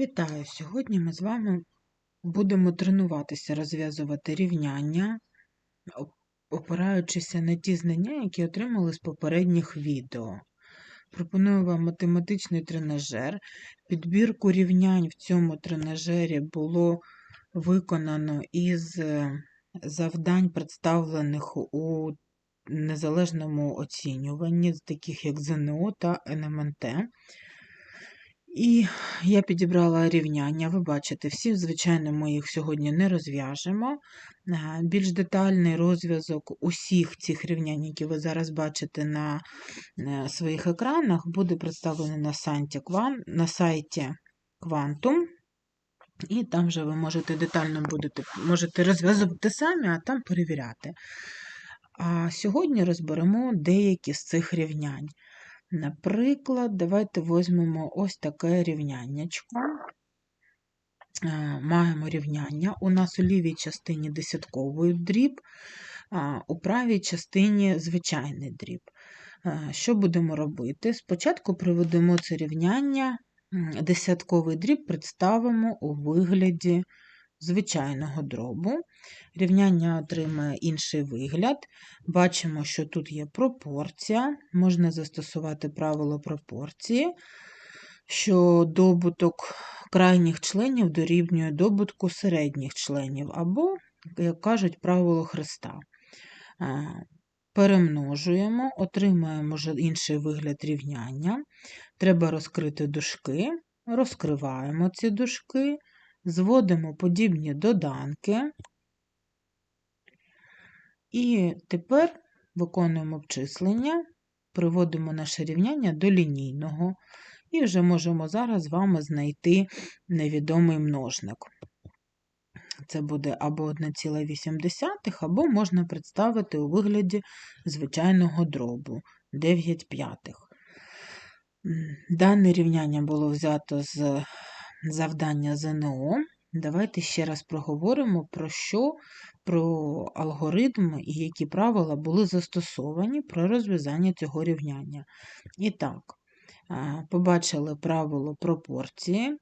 Вітаю! Сьогодні ми з вами будемо тренуватися розв'язувати рівняння, опираючися на ті знання, які отримали з попередніх відео. Пропоную вам математичний тренажер. Підбірку рівнянь в цьому тренажері було виконано із е, завдань, представлених у незалежному оцінюванні, таких як ЗНО та НМНТ. І я підібрала рівняння. Ви бачите, всі, звичайно, ми їх сьогодні не розв'яжемо. Е, Більш детальний розв'язок усіх цих рівнянь, які ви зараз бачите на е, своїх екранах, буде представлений на сайті, на сайті Quantum. І там вже ви можете детально будете, можете розв'язувати самі, а там перевіряти. А сьогодні розберемо деякі з цих рівнянь. Наприклад, давайте візьмемо ось таке рівняннячко. Е, Маємо рівняння. У нас у лівій частині десятковий дріб, у правій частині звичайний дріб. Е, Що будемо робити? Спочатку приведемо це рівняння, десятковий дріб представимо у вигляді звичайного дробу. Рівняння отримає інший вигляд. Бачимо, що тут є пропорція, можна застосувати правило пропорції, що добуток крайніх членів дорівнює добутку середніх членів, або, як кажуть, правило хреста. Е, Перемножуємо, отримаємо інший вигляд рівняння. Треба розкрити дужки, розкриваємо ці дужки, зводимо подібні доданки. І тепер виконуємо обчислення, приводимо наше рівняння до лінійного і вже можемо зараз з вами знайти невідомий множник. Це буде або 1,8, або можна представити у вигляді звичайного дробу 9 п'ятих. Дане рівняння було взято з завдання ЗНО. Давайте ще раз проговоримо про що, про алгоритм і які правила були застосовані при розв'язанні цього рівняння. І так, побачили правило пропорції,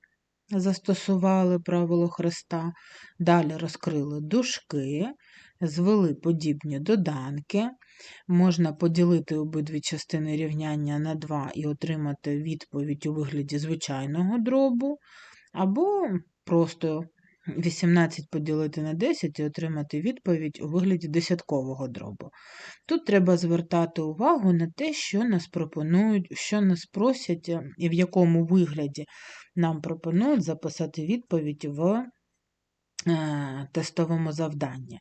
застосували правило хреста, далі розкрили дужки, звели подібні доданки. Можна поділити обидві частини рівняння на 2 і отримати відповідь у вигляді звичайного дробу, або просто 18 поділити на 10 і отримати відповідь у вигляді десяткового дробу. Тут треба звертати увагу на те, що нас пропонують, що нас просять е, і в якому вигляді нам пропонують записати відповідь в тестовому завданні.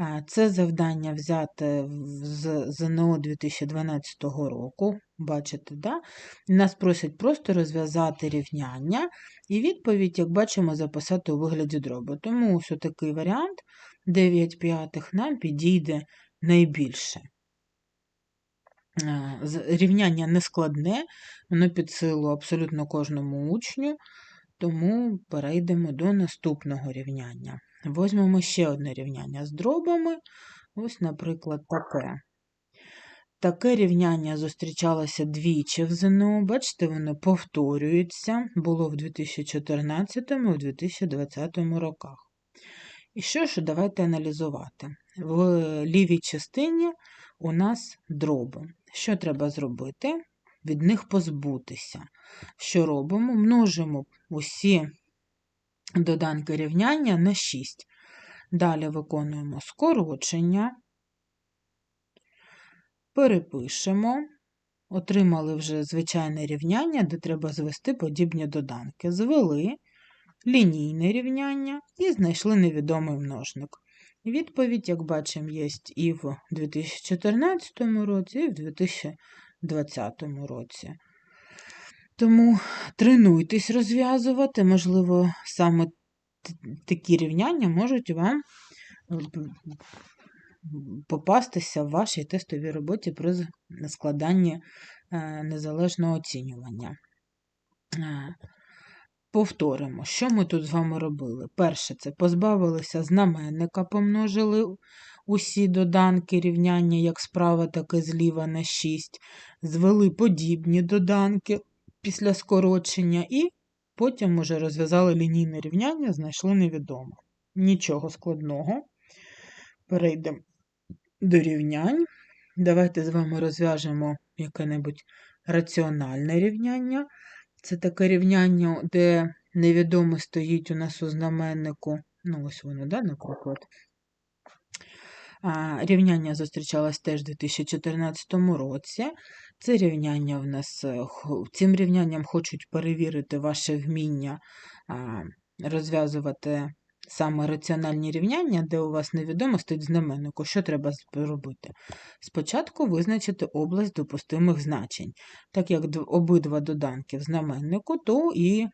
Е, Це завдання взяте з ЗНО 2012 року. Бачите, да? нас просять просто розв'язати рівняння і відповідь, як бачимо, записати у вигляді дробу. Тому ось такий варіант 9 п'ятих нам підійде найбільше. Е, Рівняння не складне, воно під силу абсолютно кожному учню, тому перейдемо до наступного рівняння. Возьмемо ще одне рівняння з дробами. Ось, наприклад, таке. Таке рівняння зустрічалося двічі в ЗНО. Бачите, воно повторюється. Було в 2014 і в 2020 роках. І що ж, давайте аналізувати. В лівій частині у нас дроби. Що треба зробити? Від них позбутися. Що робимо? Множимо усі доданки рівняння на 6. Далі виконуємо скорочення, перепишемо. Отримали вже звичайне рівняння, де треба звести подібні доданки. Звели лінійне рівняння і знайшли невідомий множник. Відповідь, як бачимо, є і в 2014 році, і в 2020 році. Тому тренуйтесь розв'язувати, можливо, саме такі рівняння можуть вам е, попастися в вашій тестовій роботі при складанні е, незалежного оцінювання. Е, Повторимо, що ми тут з вами робили. Перше, це позбавилися знаменника, помножили усі доданки рівняння як справа, так і зліва на 6, звели подібні доданки після скорочення і потім уже розв'язали лінійне рівняння, знайшли невідоме. Нічого складного. Перейдемо до рівнянь. Давайте з вами розв'яжемо яке-небудь раціональне рівняння. Це таке рівняння, де невідоме стоїть у нас у знаменнику. Ну, ось воно, да, наприклад. Рівняння зустрічалось теж у 2014 році. Це рівняння в нас е, цим рівнянням хочуть перевірити ваше вміння розв'язувати саме раціональні рівняння, де у вас невідомо стоїть знаменнику. Що треба зробити? Спочатку визначити область допустимих значень. Так як обидва доданки в знаменнику, то і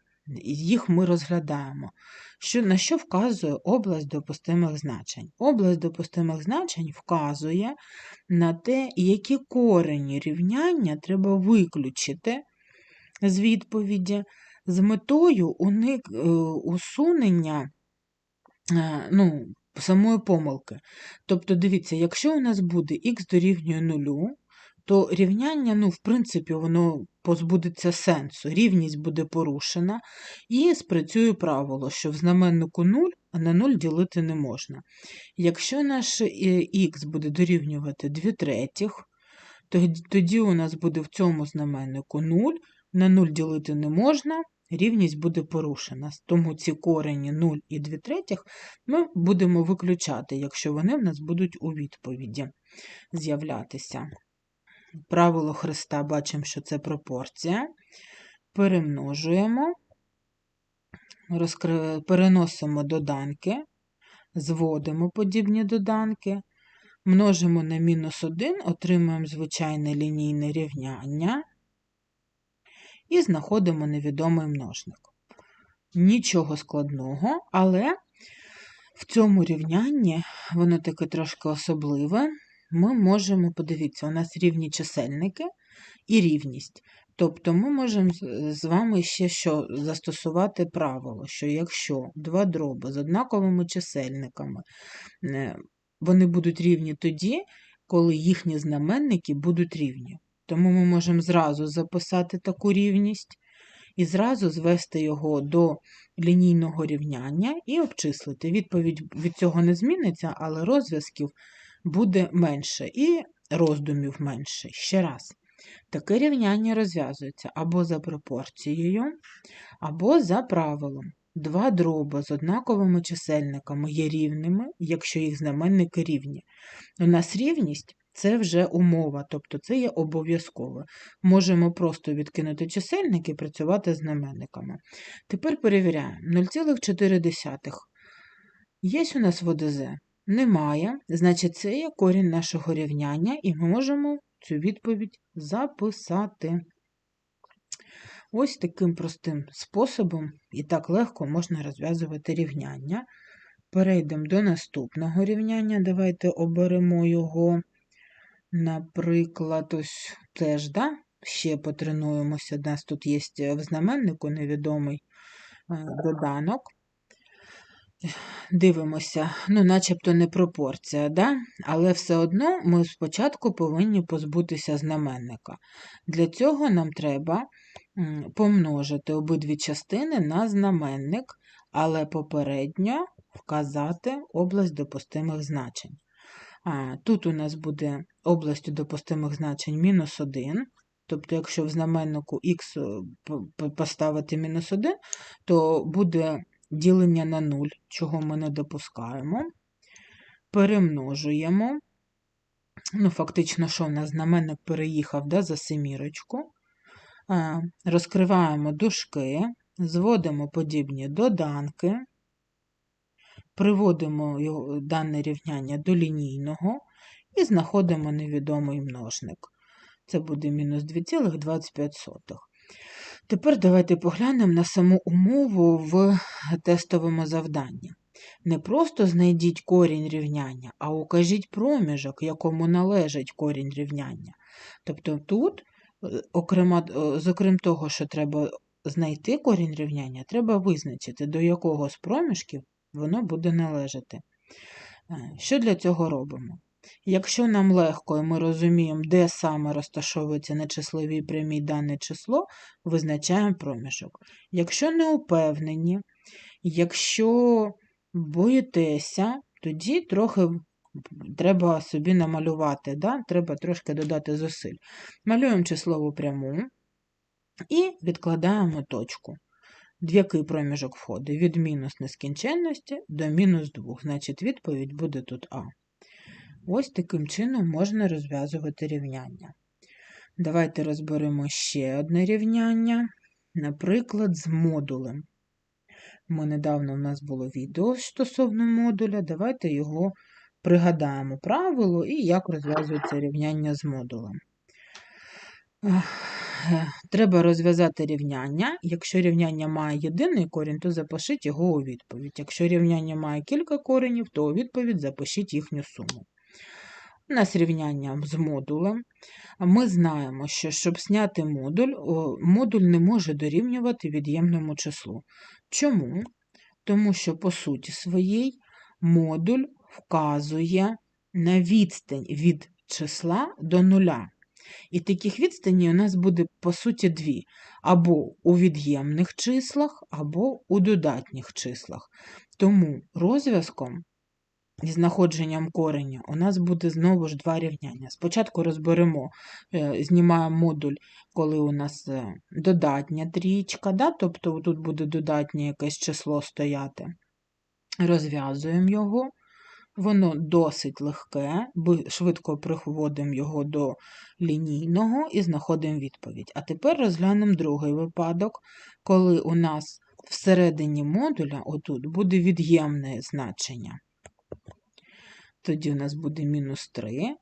їх ми розглядаємо. Що, на що вказує область допустимих значень? Область допустимих значень вказує на те, які корені рівняння треба виключити з відповіді з метою уник, е, усунення е, ну, самої помилки. Тобто, дивіться, якщо у нас буде х дорівнює нулю, то рівняння, ну, в принципі, воно позбудеться сенсу, рівність буде порушена, і спрацює правило, що в знаменнику 0, а на 0 ділити не можна. Якщо наш х буде дорівнювати 2 третіх, тоді у нас буде в цьому знаменнику 0, на 0 ділити не можна, рівність буде порушена. Тому ці корені 0 і 2 третіх ми будемо виключати, якщо вони в нас будуть у відповіді з'являтися. Правило хреста бачимо, що це пропорція. Перемножуємо, розкри... переносимо доданки, зводимо подібні доданки, множимо на мінус 1, отримуємо звичайне лінійне рівняння. І знаходимо невідомий множник. Нічого складного, але в цьому рівнянні, воно таке трошки особливе, ми можемо, подивіться, у нас рівні чисельники і рівність. Тобто ми можемо з- вами ще що застосувати правило, що якщо два дроби з однаковими чисельниками, е, вони будуть рівні тоді, коли їхні знаменники будуть рівні. Тому ми можемо зразу записати таку рівність і зразу звести його до лінійного рівняння і обчислити. Відповідь від цього не зміниться, але розв'язків буде менше і роздумів менше. Ще раз. Таке рівняння розв'язується або за пропорцією, або за правилом. Два дроби з однаковими чисельниками є рівними, якщо їх знаменники рівні. У нас рівність це вже умова, тобто це є обов'язково. Можемо просто відкинути чисельник і працювати з знаменниками. Тепер перевіряємо. 0,4. Є у нас в ОДЗ? Немає. Значить, це є корінь нашого рівняння, і ми можемо цю відповідь записати. Ось таким простим способом і так легко можна розв'язувати рівняння. Перейдемо до наступного рівняння. Давайте оберемо його. Наприклад, ось теж, да? ще потренуємося. У нас тут є в знаменнику невідомий е, доданок. Дивимося, ну, начебто не пропорція, да? але все одно ми спочатку повинні позбутися знаменника. Для цього нам треба помножити обидві частини на знаменник, але попередньо вказати область допустимих значень. А, Тут у нас буде областю допустимих значень мінус 1. Тобто, якщо в знаменнику х поставити мінус 1, то буде ділення на 0, чого ми не допускаємо. Перемножуємо. Ну, фактично, що в нас знаменник переїхав да, за семірочку. Розкриваємо дужки, зводимо подібні доданки, приводимо дане рівняння до лінійного і знаходимо невідомий множник. Це буде мінус 2,25. Тепер давайте поглянемо на саму умову в тестовому завданні. Не просто знайдіть корінь рівняння, а укажіть проміжок, якому належить корінь рівняння. Тобто тут, окремо, окрім того, що треба знайти корінь рівняння, треба визначити, до якого з проміжків воно буде належати. Що для цього робимо? Якщо нам легко і ми розуміємо, де саме розташовується на числовій прямій дане число, визначаємо проміжок. Якщо не упевнені, якщо боїтеся, тоді трохи треба собі намалювати, да? треба трошки додати зусиль. Малюємо числову пряму і відкладаємо точку. В який проміжок входить? Від мінус нескінченності до мінус 2. Значить, відповідь буде тут А. Ось таким чином можна розв'язувати рівняння. Давайте розберемо ще одне рівняння, наприклад, з модулем. Ми недавно в нас було відео стосовно модуля. Давайте його пригадаємо правило і як розв'язується рівняння з модулем. Треба розв'язати рівняння. Якщо рівняння має єдиний корінь, то запишіть його у відповідь. Якщо рівняння має кілька коренів, то у відповідь запишіть їхню суму. У нас рівняння з модулем. Ми знаємо, що щоб зняти модуль, модуль не може дорівнювати від'ємному числу. Чому? Тому що, по суті своїй, модуль вказує на відстань від числа до нуля. І таких відстаней у нас буде, по суті, дві: або у від'ємних числах, або у додатніх числах. Тому розв'язком і знаходженням кореня у нас буде знову ж два рівняння. Спочатку розберемо, е, знімаємо модуль, коли у нас е, додатня трічка, да? тобто тут буде додатнє якесь число стояти. Розв'язуємо його. Воно досить легке, швидко приводимо його до лінійного і знаходимо відповідь. А тепер розглянемо другий випадок, коли у нас всередині модуля отут буде від'ємне значення. Тоді у нас буде мінус 3.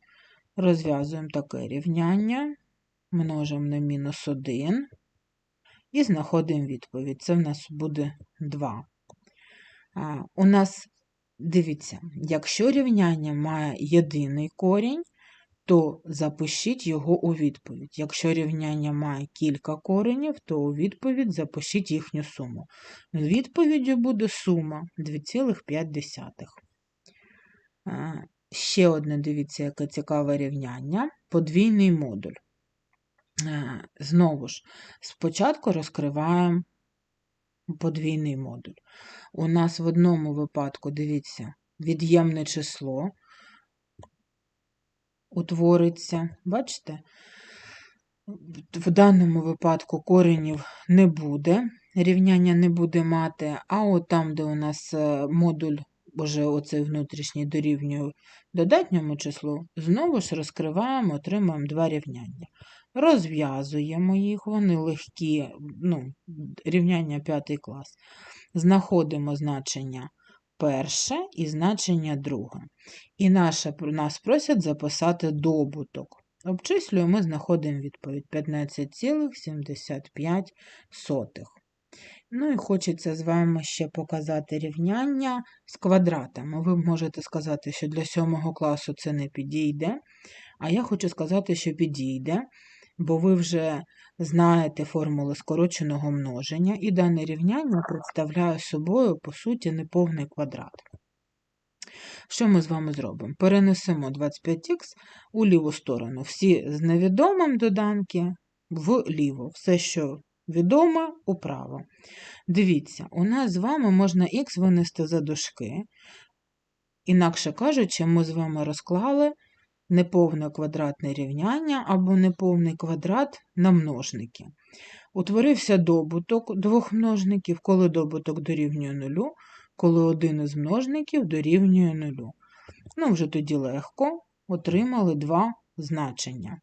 Розв'язуємо таке рівняння, множимо на мінус 1 і знаходимо відповідь. Це в нас буде 2. У нас Дивіться, якщо рівняння має єдиний корінь, то запишіть його у відповідь. Якщо рівняння має кілька коренів, то у відповідь запишіть їхню суму. Відповіддю буде сума 2,5. Ще одне, дивіться, яке цікаве рівняння подвійний модуль. Знову ж, спочатку розкриваємо подвійний модуль. У нас в одному випадку, дивіться, від'ємне число утвориться, бачите? В даному випадку коренів не буде, рівняння не буде мати, а от там, де у нас е, модуль, вже оцей внутрішній дорівнює додатньому числу, знову ж розкриваємо, отримаємо два рівняння. Розв'язуємо їх, вони легкі, ну, рівняння 5 клас. Знаходимо значення перше і значення друге. І наше, нас просять записати добуток. Обчислюємо, знаходимо відповідь 15,75. Ну і хочеться з вами ще показати рівняння з квадратами. Ви можете сказати, що для 7 класу це не підійде, а я хочу сказати, що підійде бо ви вже знаєте формули скороченого множення, і дане рівняння представляє собою, по суті, неповний квадрат. Що ми з вами зробимо? Перенесемо 25х у ліву сторону. Всі з невідомим доданки вліво. Все, що відоме, управо. Дивіться, у нас з вами можна х винести за дужки. Інакше кажучи, ми з вами розклали неповне квадратне рівняння або неповний квадрат на множники. Утворився добуток двох множників, коли добуток дорівнює нулю, коли один із множників дорівнює нулю. Ну, вже тоді легко отримали два значення.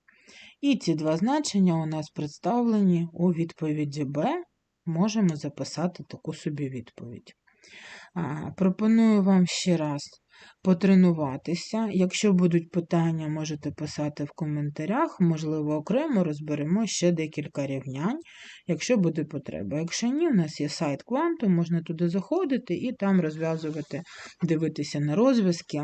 І ці два значення у нас представлені у відповіді Б. Можемо записати таку собі відповідь. Пропоную вам ще раз потренуватися. Якщо будуть питання, можете писати в коментарях, можливо, окремо розберемо ще декілька рівнянь, якщо буде потреба. Якщо ні, у нас є сайт Quantum, можна туди заходити і там розв'язувати, дивитися на розв'язки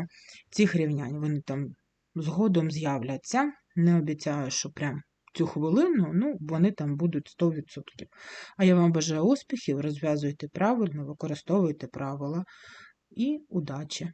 цих рівнянь. Вони там згодом з'являться. Не обіцяю, що прям цю хвилину, ну, вони там будуть 100%. А я вам бажаю успіхів, розв'язуйте правильно, використовуйте правила і удачі!